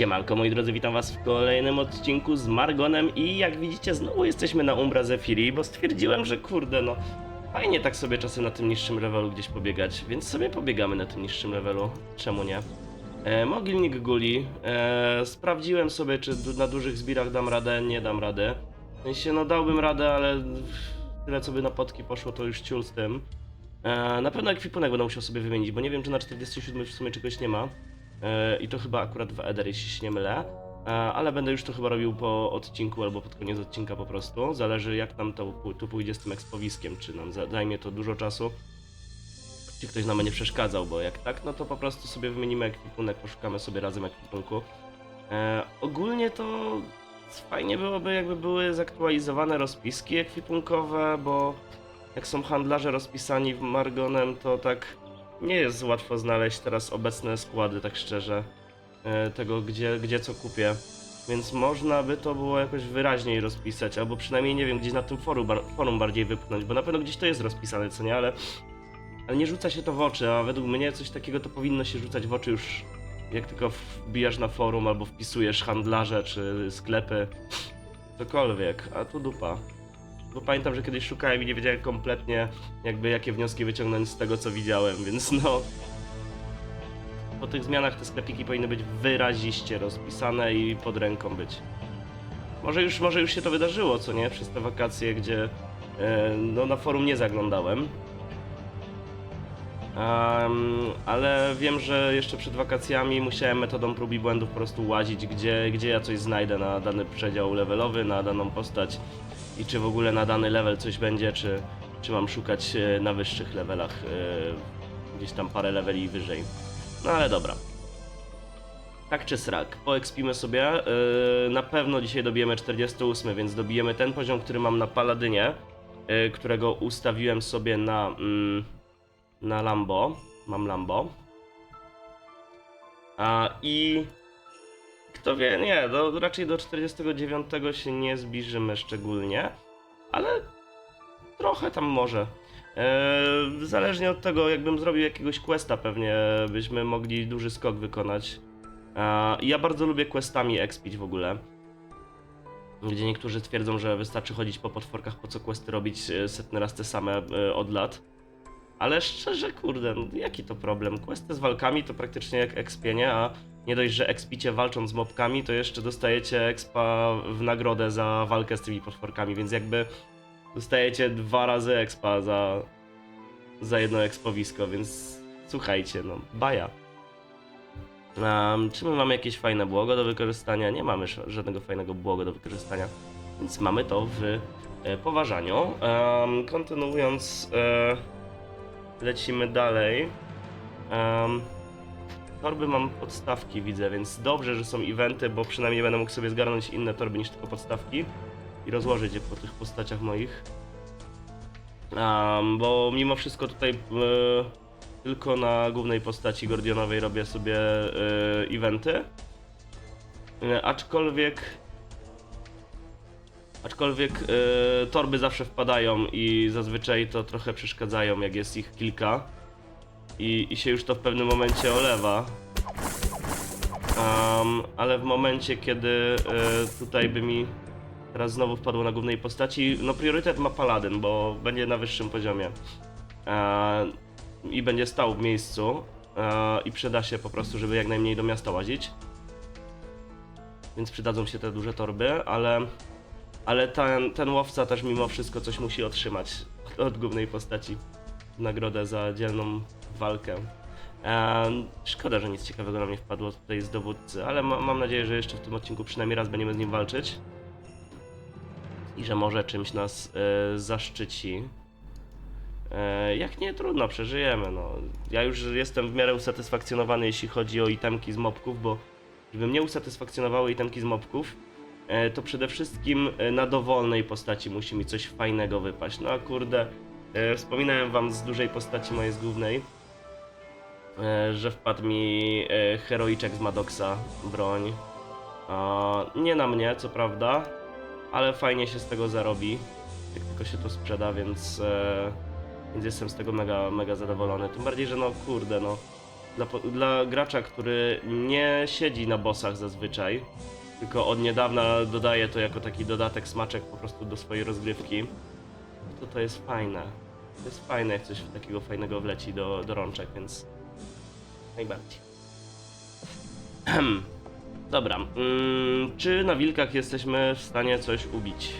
Siemanko moi drodzy, witam was w kolejnym odcinku z Margonem i jak widzicie znowu jesteśmy na Umbra Zephyri, bo stwierdziłem, że kurde no fajnie tak sobie czasem na tym niższym levelu gdzieś pobiegać, więc sobie pobiegamy na tym niższym levelu, czemu nie? E, mogilnik Guli, e, sprawdziłem sobie czy na dużych zbirach dam radę, nie dam radę. W sensie no dałbym radę, ale tyle co by na potki poszło to już ciul z tym. E, na pewno ekwipunek będę musiał sobie wymienić, bo nie wiem czy na 47 w sumie czegoś nie ma. E, I to chyba akurat w Eder, jeśli się nie mylę. E, Ale będę już to chyba robił po odcinku albo pod koniec odcinka po prostu. Zależy jak nam to tu pójdzie z tym ekspowiskiem, czy nam za- zajmie to dużo czasu, czy ktoś nam będzie przeszkadzał, bo jak tak, no to po prostu sobie wymienimy ekwipunek, poszukamy sobie razem ekwipunku. E, ogólnie to fajnie byłoby jakby były zaktualizowane rozpiski ekwipunkowe, bo jak są handlarze rozpisani w Margonem, to tak nie jest łatwo znaleźć teraz obecne składy, tak szczerze, e, tego gdzie, gdzie co kupię. Więc można by to było jakoś wyraźniej rozpisać, albo przynajmniej, nie wiem, gdzieś na tym forum, forum bardziej wypchnąć, bo na pewno gdzieś to jest rozpisane, co nie, ale, ale nie rzuca się to w oczy, a według mnie coś takiego to powinno się rzucać w oczy już jak tylko wbijasz na forum, albo wpisujesz handlarze, czy sklepy, cokolwiek, a tu dupa. Bo pamiętam, że kiedyś szukałem i nie wiedziałem kompletnie jakby jakie wnioski wyciągnąć z tego co widziałem, więc no... Po tych zmianach te sklepiki powinny być wyraziście rozpisane i pod ręką być. Może już, może już się to wydarzyło, co nie? Przez te wakacje, gdzie e, no, na forum nie zaglądałem. Em, ale wiem, że jeszcze przed wakacjami musiałem metodą prób i błędów po prostu łazić, gdzie, gdzie ja coś znajdę na dany przedział levelowy, na daną postać i czy w ogóle na dany level coś będzie, czy, czy mam szukać e, na wyższych levelach, e, gdzieś tam parę leveli wyżej. No ale dobra. Tak czy srak, poekspimy sobie. Yy, na pewno dzisiaj dobijemy 48, więc dobijemy ten poziom, który mam na Paladynie, którego ustawiłem sobie na, mm, na Lambo. Mam Lambo. A i kto wie, nie, do, raczej do 49 się nie zbliżymy szczególnie, ale trochę tam może. Eee, zależnie od tego, jakbym zrobił jakiegoś questa, pewnie byśmy mogli duży skok wykonać. Eee, ja bardzo lubię questami expić w ogóle. Gdzie niektórzy twierdzą, że wystarczy chodzić po potworkach, po co questy robić e, setny raz te same e, od lat. Ale szczerze, kurde, no, jaki to problem? Questy z walkami to praktycznie jak expienie, a nie dość, że expicie walcząc z mobkami, to jeszcze dostajecie expa w nagrodę za walkę z tymi potworkami, więc jakby dostajecie dwa razy expa za, za jedno expowisko, więc słuchajcie, no, baja. Um, czy my mamy jakieś fajne błogo do wykorzystania? Nie mamy żadnego fajnego błogo do wykorzystania, więc mamy to w e, poważaniu. Um, kontynuując, e, lecimy dalej. Um, torby mam podstawki, widzę, więc dobrze, że są eventy, bo przynajmniej będę mógł sobie zgarnąć inne torby niż tylko podstawki i rozłożyć je po tych postaciach moich. Um, bo mimo wszystko tutaj e, tylko na głównej postaci Gordionowej robię sobie e, eventy. E, aczkolwiek. Aczkolwiek torby zawsze wpadają i zazwyczaj to trochę przeszkadzają, jak jest ich kilka. I, i się już to w pewnym momencie olewa. Um, ale w momencie, kiedy e, tutaj by mi teraz znowu wpadło na głównej postaci, no priorytet ma Paladyn, bo będzie na wyższym poziomie. E, I będzie stał w miejscu e, i przyda się po prostu, żeby jak najmniej do miasta łazić. Więc przydadzą się te duże torby, ale, ale ten, ten łowca też mimo wszystko coś musi otrzymać od głównej postaci. Nagrodę za dzielną walkę. Szkoda, że nic ciekawego nam nie wpadło tutaj z dowódcy, ale ma, mam nadzieję, że jeszcze w tym odcinku przynajmniej raz będziemy z nim walczyć. I że może czymś nas e, zaszczyci. E, jak nie, trudno, przeżyjemy. No. Ja już jestem w miarę usatysfakcjonowany, jeśli chodzi o itemki z mobków, bo żeby mnie usatysfakcjonowały itemki z mobków, e, to przede wszystkim na dowolnej postaci musi mi coś fajnego wypaść. No a kurde, wspominałem wam z dużej postaci mojej z głównej, że wpadł mi e, heroiczek z Madoksa, broń. Nie na mnie, co prawda, ale fajnie się z tego zarobi, jak tylko się to sprzeda, więc, e, więc jestem z tego mega, mega zadowolony. Tym bardziej, że no kurde, no Dla, dla gracza, który nie siedzi na bossach zazwyczaj, tylko od niedawna dodaje to jako taki dodatek smaczek po prostu do swojej rozgrywki, to to jest fajne. To jest fajne, jak coś takiego fajnego wleci do, do rączek, więc najbardziej. Dobra, mm, czy na wilkach jesteśmy w stanie coś ubić?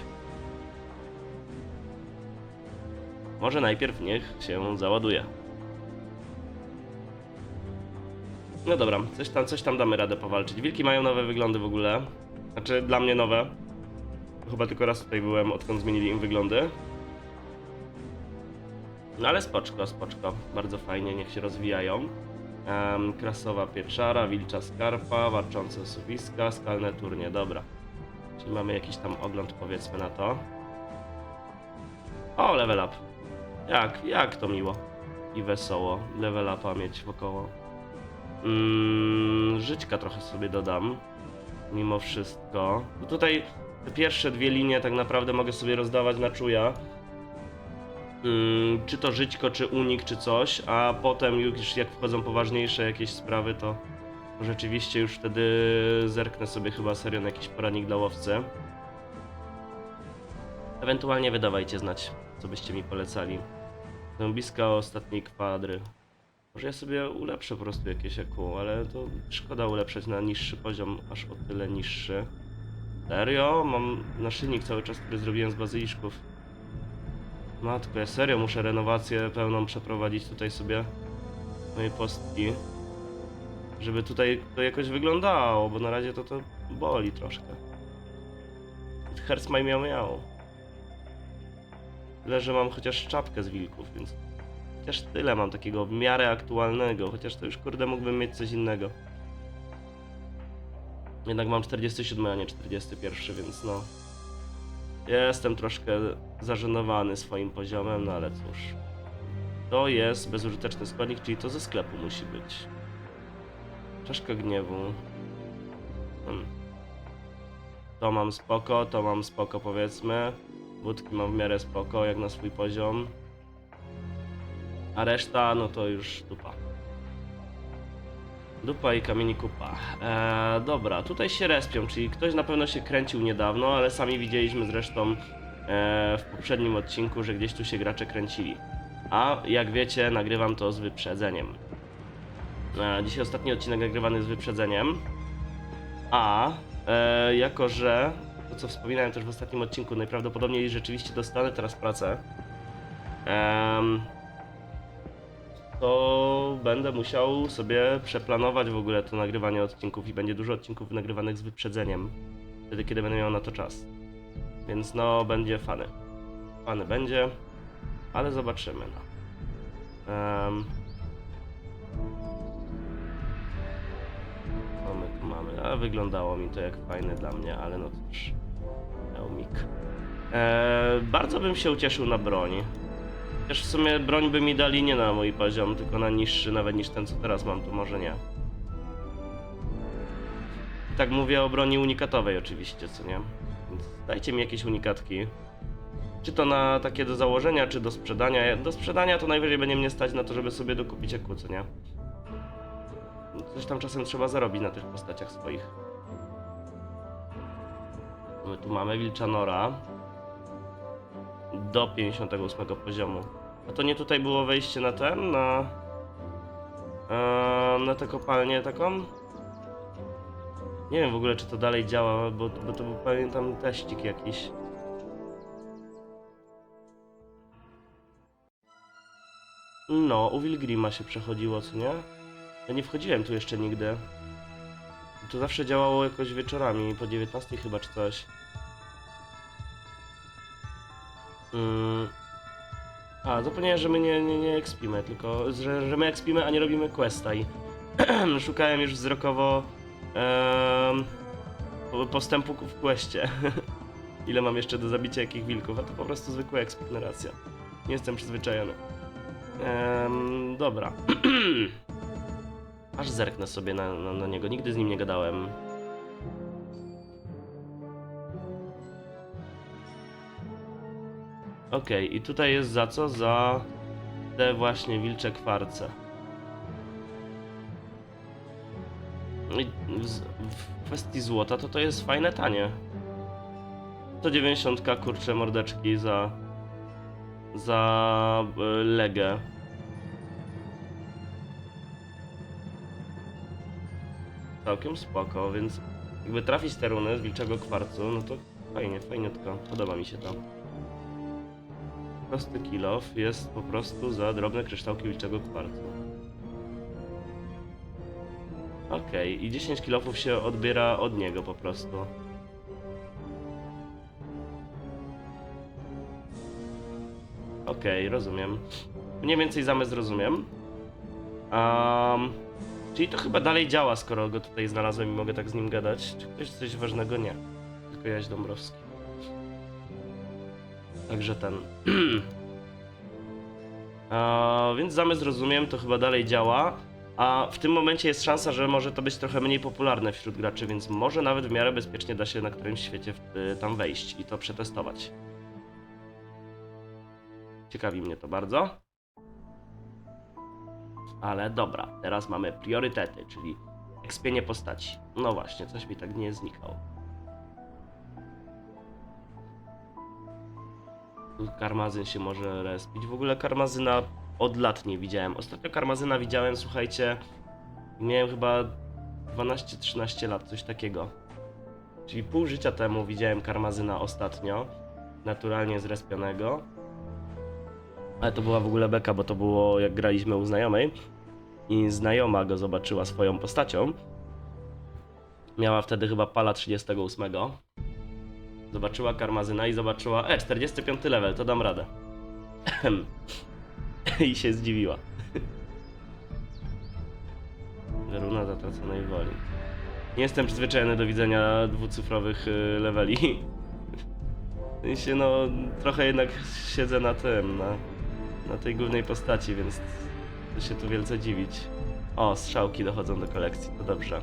Może najpierw niech się załaduje. No dobra, coś tam, coś tam damy radę powalczyć. Wilki mają nowe wyglądy w ogóle. Znaczy, dla mnie nowe. Chyba tylko raz tutaj byłem, odkąd zmienili im wyglądy. No ale spoczko, spoczko. Bardzo fajnie, niech się rozwijają. Krasowa pieczara, wilcza skarpa, warczące suwiska, skalne turnie, dobra. Czyli mamy jakiś tam ogląd powiedzmy na to. O, level up. Jak, jak to miło. I wesoło. Level upa mieć wokoło. Mm, żyćka trochę sobie dodam. Mimo wszystko. Tutaj te pierwsze dwie linie tak naprawdę mogę sobie rozdawać na czuja. Mm, czy to żyćko, czy unik, czy coś, a potem już jak wchodzą poważniejsze jakieś sprawy, to rzeczywiście już wtedy zerknę sobie chyba serio na jakiś poradnik dla łowcy. Ewentualnie wydawajcie znać, co byście mi polecali. Zębiska ostatniej kwadry. Może ja sobie ulepszę po prostu jakieś eku, ale to szkoda ulepszać na niższy poziom, aż o tyle niższy. Serio? Mam naszyjnik cały czas, który zrobiłem z bazyliszków. Matko, ja serio muszę renowację pełną przeprowadzić tutaj sobie mojej postki. Żeby tutaj to jakoś wyglądało, bo na razie to to boli troszkę. Herz miał miał miał. Tyle, że mam chociaż czapkę z wilków, więc chociaż tyle mam takiego w miarę aktualnego, chociaż to już kurde mógłbym mieć coś innego. Jednak mam 47, a nie 41, więc no. Jestem troszkę zażenowany swoim poziomem, no ale cóż. To jest bezużyteczny składnik, czyli to ze sklepu musi być. Czaszka gniewu. Hmm. To mam spoko, to mam spoko powiedzmy. Wódki mam w miarę spoko, jak na swój poziom. A reszta, no to już dupa. Dupa i kamieni kupa. Eee, dobra, tutaj się respią, czyli ktoś na pewno się kręcił niedawno, ale sami widzieliśmy zresztą eee, w poprzednim odcinku, że gdzieś tu się gracze kręcili. A jak wiecie, nagrywam to z wyprzedzeniem. Eee, dzisiaj ostatni odcinek nagrywany z wyprzedzeniem. A e, jako, że to co wspominałem też w ostatnim odcinku, najprawdopodobniej rzeczywiście dostanę teraz pracę. Em, to będę musiał sobie przeplanować w ogóle to nagrywanie odcinków i będzie dużo odcinków nagrywanych z wyprzedzeniem. Wtedy, kiedy będę miał na to czas. Więc no, będzie fany. Fany będzie, ale zobaczymy. No. Em, co my tu mamy? A wyglądało mi to jak fajne dla mnie, ale no cóż. Eumik. Eee, bardzo bym się ucieszył na broń. Chociaż w sumie broń by mi dali nie na mój poziom, tylko na niższy nawet niż ten co teraz mam, to może nie. I tak mówię o broni unikatowej oczywiście, co nie? Więc dajcie mi jakieś unikatki. Czy to na takie do założenia, czy do sprzedania. Do sprzedania to najwyżej będzie mnie stać na to, żeby sobie dokupić eku, co nie? Coś tam czasem trzeba zarobić na tych postaciach swoich. My tu mamy Wilczanora do 58 poziomu. A to nie tutaj było wejście na ten, na... Na tę kopalnię taką? Nie wiem w ogóle, czy to dalej działa, bo, bo to był pamiętam teścik jakiś. No, u Wilgrima się przechodziło, co nie? Ja nie wchodziłem tu jeszcze nigdy. To zawsze działało jakoś wieczorami, po 19 chyba czy coś. Mm. A, zapomniałem, że my nie, nie, nie expimy, tylko że, że my expimy, a nie robimy questa i szukałem już wzrokowo po- postępu w questie. Ile mam jeszcze do zabicia jakich wilków, a to po prostu zwykła narracja. Nie jestem przyzwyczajony. Dobra. Aż zerknę sobie na, na, na niego, nigdy z nim nie gadałem. Okej, i tutaj jest za co? Za te właśnie wilcze kwarce. w kwestii złota to to jest fajne tanie. 190 kurcze mordeczki za za e, legę. Całkiem spoko, więc jakby trafić te runy z wilczego kwarcu, no to fajnie, fajniutko. Podoba mi się to. Prosty kill off jest po prostu za drobne kryształki wilczego kwarcu. Okej, i 10 kilofów się odbiera od niego po prostu. Okej, rozumiem. Mniej więcej zamysł rozumiem. Um, czyli to chyba dalej działa, skoro go tutaj znalazłem i mogę tak z nim gadać. Czy ktoś coś ważnego? Nie. Tylko Jaś Dąbrowski. Także ten. A, więc zamysł rozumiem, to chyba dalej działa. A w tym momencie jest szansa, że może to być trochę mniej popularne wśród graczy, więc może nawet w miarę bezpiecznie da się na którymś świecie w, y, tam wejść i to przetestować. Ciekawi mnie to bardzo. Ale dobra, teraz mamy priorytety, czyli ekspienie postaci. No właśnie, coś mi tak nie znikało. Karmazyn się może respić. W ogóle karmazyna od lat nie widziałem. Ostatnio karmazyna widziałem, słuchajcie, miałem chyba 12-13 lat, coś takiego. Czyli pół życia temu widziałem karmazyna ostatnio, naturalnie zrespionego. Ale to była w ogóle beka, bo to było jak graliśmy u znajomej i znajoma go zobaczyła swoją postacią. Miała wtedy chyba pala 38. Zobaczyła karmazyna i zobaczyła, e, 45 level, to dam radę. I się zdziwiła. Runa zatraconej woli. Nie jestem przyzwyczajony do widzenia dwucyfrowych y, leveli. W sensie, no, trochę jednak siedzę na tym, na, na tej głównej postaci, więc to się tu wielce dziwić. O, strzałki dochodzą do kolekcji, to dobrze.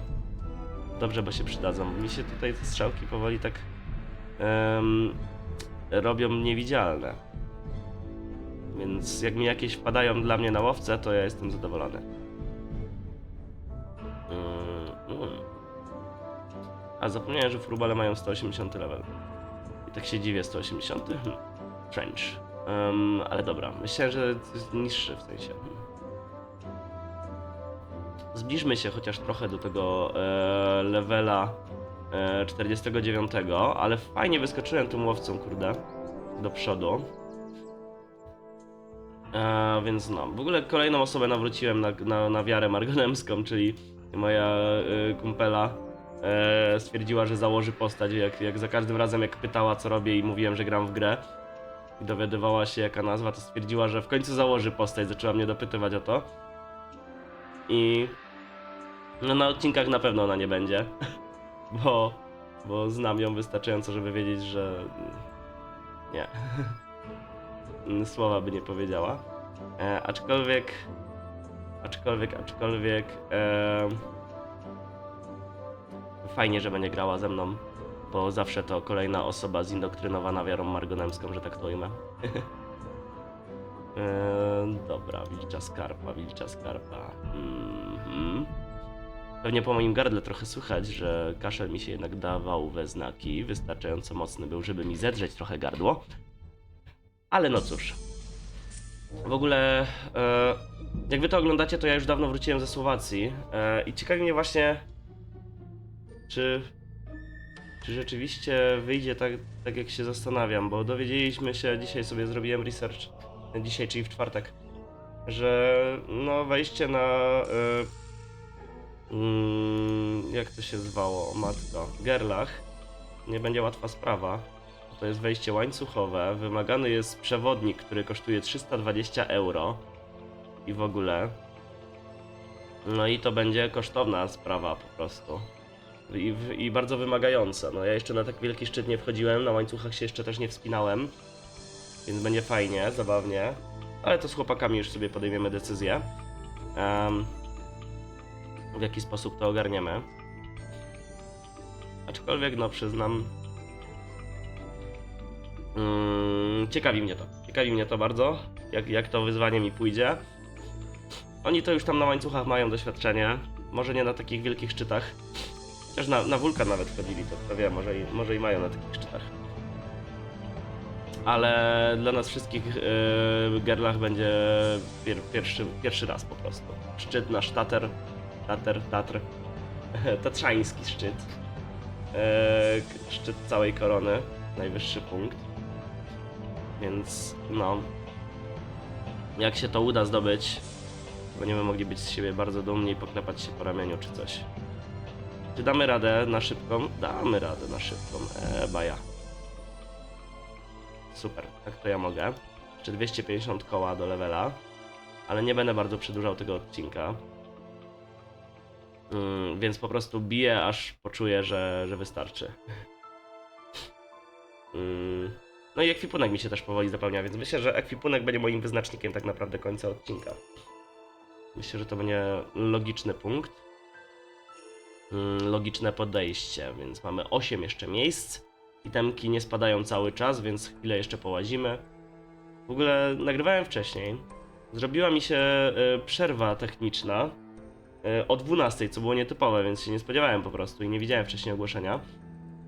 Dobrze, bo się przydadzą. Mi się tutaj te strzałki powoli tak em, robią niewidzialne. Więc jak mi jakieś wpadają dla mnie na łowcę, to ja jestem zadowolony. Mm, mm. A zapomniałem, że frubale mają 180 level. I tak się dziwię, 180? Hmm. Strange. Em, ale dobra, myślałem, że jest niższy w sensie. Zbliżmy się chociaż trochę do tego e, levela 49, ale fajnie wyskoczyłem tym łowcą, kurde, do przodu. E, więc no, w ogóle kolejną osobę nawróciłem na, na, na wiarę margonemską, czyli moja e, kumpela e, stwierdziła, że założy postać, jak, jak za każdym razem jak pytała co robię i mówiłem, że gram w grę i dowiadywała się jaka nazwa, to stwierdziła, że w końcu założy postać, zaczęła mnie dopytywać o to. I no na odcinkach na pewno ona nie będzie, bo, bo znam ją wystarczająco, żeby wiedzieć, że nie. Słowa by nie powiedziała. E, aczkolwiek, aczkolwiek, aczkolwiek e, fajnie, że będzie grała ze mną, bo zawsze to kolejna osoba zindoktrynowana wiarą margonemską, że tak to ujmę. e, dobra, wilcza skarpa, wilcza skarpa. Mhm. Pewnie po moim gardle trochę słychać, że kaszel mi się jednak dawał we znaki. Wystarczająco mocny był, żeby mi zedrzeć trochę gardło. Ale no cóż. W ogóle, e, jak wy to oglądacie, to ja już dawno wróciłem ze Słowacji. E, I ciekawi mnie właśnie, czy, czy rzeczywiście wyjdzie tak, tak, jak się zastanawiam, bo dowiedzieliśmy się, dzisiaj sobie zrobiłem research, dzisiaj, czyli w czwartek, że no wejście na. E, mm, jak to się zwało, matko? Gerlach. Nie będzie łatwa sprawa. To jest wejście łańcuchowe. Wymagany jest przewodnik, który kosztuje 320 euro. I w ogóle. No i to będzie kosztowna sprawa po prostu. I, I bardzo wymagająca. No ja jeszcze na tak wielki szczyt nie wchodziłem, na łańcuchach się jeszcze też nie wspinałem. Więc będzie fajnie, zabawnie. Ale to z chłopakami już sobie podejmiemy decyzję. Em, w jaki sposób to ogarniemy. Aczkolwiek, no przyznam, Mm, ciekawi mnie to. Ciekawi mnie to bardzo, jak, jak to wyzwanie mi pójdzie. Oni to już tam na łańcuchach mają doświadczenie. Może nie na takich wielkich szczytach. Chociaż na, na wulkan nawet wchodzili, to, to wiem, może i, może i mają na takich szczytach. Ale dla nas wszystkich yy, Gerlach będzie pier, pierwszy, pierwszy raz po prostu. Szczyt nasz Tater, Tater, Tatr, tatrzański szczyt. K- szczyt całej korony, najwyższy punkt. Więc no, jak się to uda zdobyć, będziemy mogli być z siebie bardzo dumni i poklepać się po ramieniu czy coś. Czy damy radę na szybką? Damy radę na szybką. Eee, baja. Super, tak to ja mogę. Jeszcze 250 koła do levela, ale nie będę bardzo przedłużał tego odcinka. Mm, więc po prostu biję, aż poczuję, że, że wystarczy. Mm, no i ekwipunek mi się też powoli zapełnia, więc myślę, że ekwipunek będzie moim wyznacznikiem tak naprawdę końca odcinka. Myślę, że to będzie logiczny punkt. Mm, Logiczne podejście, więc mamy 8 jeszcze miejsc. Itemki nie spadają cały czas, więc chwilę jeszcze połazimy. W ogóle nagrywałem wcześniej. Zrobiła mi się y, przerwa techniczna o 12, co było nietypowe, więc się nie spodziewałem po prostu i nie widziałem wcześniej ogłoszenia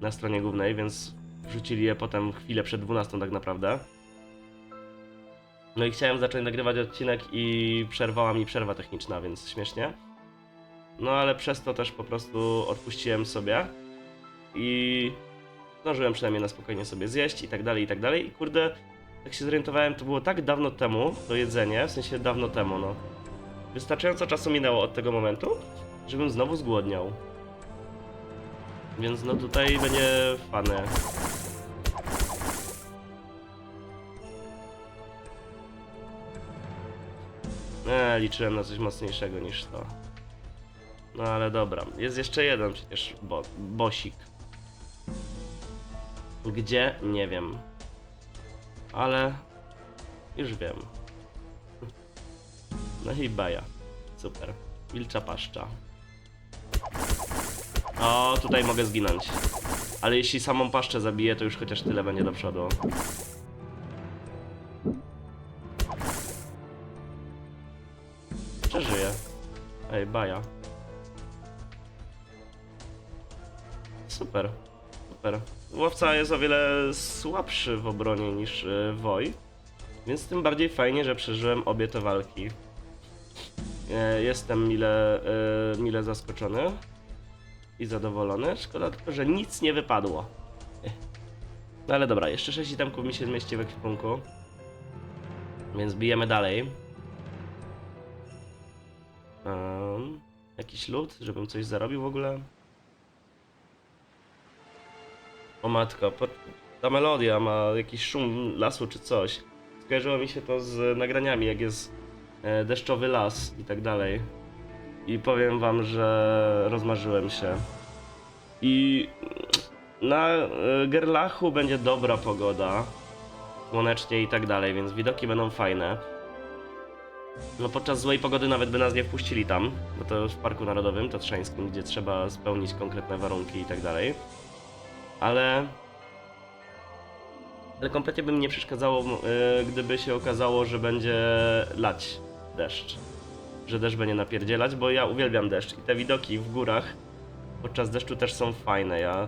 na stronie głównej, więc wrzucili je potem chwilę przed 12 tak naprawdę. No i chciałem zacząć nagrywać odcinek i przerwała mi przerwa techniczna, więc śmiesznie. No ale przez to też po prostu odpuściłem sobie i zdążyłem przynajmniej na spokojnie sobie zjeść i tak dalej, i tak dalej. I kurde, jak się zorientowałem, to było tak dawno temu, to jedzenie, w sensie dawno temu, no. Wystarczająco czasu minęło od tego momentu, żebym znowu zgłodniał. Więc no tutaj będzie fany. Eee, liczyłem na coś mocniejszego niż to. No ale dobra, jest jeszcze jeden przecież bo bosik. Gdzie? Nie wiem. Ale już wiem. No i baja. Super. Wilcza paszcza. O, tutaj mogę zginąć. Ale jeśli samą paszczę zabiję, to już chociaż tyle będzie do przodu. Przeżyję. Ej, baja. Super, super. Łowca jest o wiele słabszy w obronie niż y, Woj, więc tym bardziej fajnie, że przeżyłem obie te walki. E, jestem mile, e, mile zaskoczony i zadowolony. Szkoda tylko, że nic nie wypadło. No ale dobra, jeszcze 6 itemków mi się zmieści w ekwipunku. Więc bijemy dalej. Um, jakiś lód, żebym coś zarobił w ogóle. O matko, po... ta melodia ma jakiś szum lasu czy coś. Skojarzyło mi się to z nagraniami, jak jest deszczowy las i tak dalej. I powiem wam, że rozmarzyłem się. I na e, Gerlachu będzie dobra pogoda, słonecznie i tak dalej, więc widoki będą fajne. No podczas złej pogody nawet by nas nie wpuścili tam, bo to w Parku Narodowym Tatrzańskim, gdzie trzeba spełnić konkretne warunki i tak dalej. Ale... Ale kompletnie by mi nie przeszkadzało, y, gdyby się okazało, że będzie lać deszcz. Że deszcz będzie napierdzielać, bo ja uwielbiam deszcz i te widoki w górach podczas deszczu też są fajne. Ja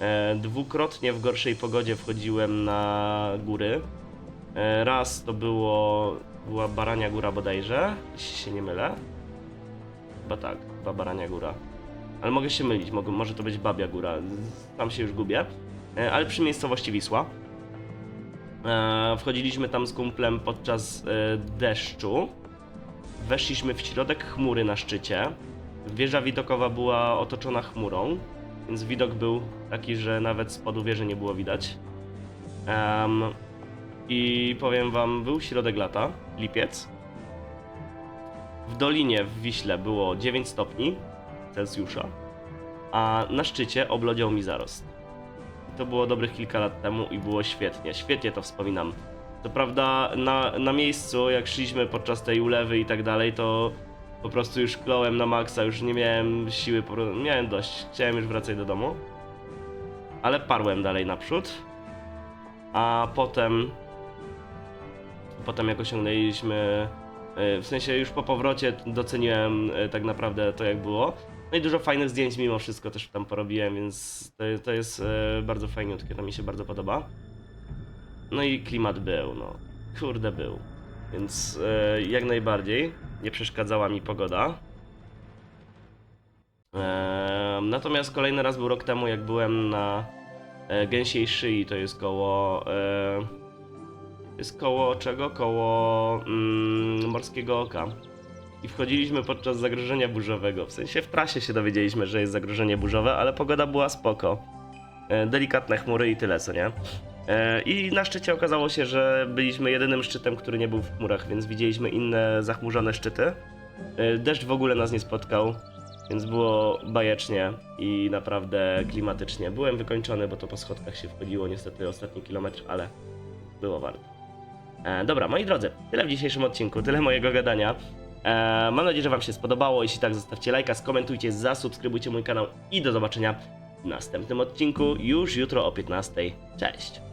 e, dwukrotnie w gorszej pogodzie wchodziłem na góry. E, raz to było była Barania Góra bodajże, jeśli się nie mylę. Chyba tak, chyba Barania Góra. Ale mogę się mylić, mogę, może to być Babia Góra, tam się już gubię. E, ale przy miejscowości Wisła. E, wchodziliśmy tam z kumplem podczas e, deszczu. Weszliśmy w środek chmury na szczycie. Wieża widokowa była otoczona chmurą, więc widok był taki, że nawet spodu wieży nie było widać. Em, I powiem wam, był środek lata, lipiec. W dolinie w Wiśle było 9 stopni Celsjusza, a na szczycie oblodział mi zarost. To było dobrych kilka lat temu i było świetnie, świetnie to wspominam. To prawda, na, na miejscu, jak szliśmy podczas tej ulewy i tak dalej, to po prostu już klołem na maksa, już nie miałem siły, miałem dość, chciałem już wracać do domu. Ale parłem dalej naprzód. A potem, potem jak osiągnęliśmy E, W sensie już po powrocie doceniłem e, tak naprawdę to jak było. No i dużo fajnych zdjęć mimo wszystko też tam porobiłem, więc to, to jest e, bardzo fajniutkie, to mi się bardzo podoba. No i klimat był, no. Kurde był. Więc e, jak najbardziej nie przeszkadzała mi pogoda. E, natomiast kolejny raz był rok temu, jak byłem na e, Gęsiej Szyi, to jest koło... E, jest koło czego? Koło mm, Morskiego Oka. I wchodziliśmy podczas zagrożenia burzowego. W sensie w prasie się dowiedzieliśmy, że jest zagrożenie burzowe, ale pogoda była spoko. Delikatne chmury i tyle, co nie? E, I na szczycie okazało się, że byliśmy jedynym szczytem, który nie był w chmurach, więc widzieliśmy inne zachmurzone szczyty. E, Deszcz w ogóle nas nie spotkał, więc było bajecznie i naprawdę klimatycznie. Byłem wykończony, bo to po schodkach się wchodziło, niestety ostatni kilometr, ale było warto. E, dobra, moi drodzy, tyle w dzisiejszym odcinku, tyle mojego gadania. E, mam nadzieję, że Wam się spodobało. Jeśli tak, zostawcie lajka, skomentujcie, zasubskrybujcie mój kanał i do zobaczenia w następnym odcinku już jutro o 15. Cześć!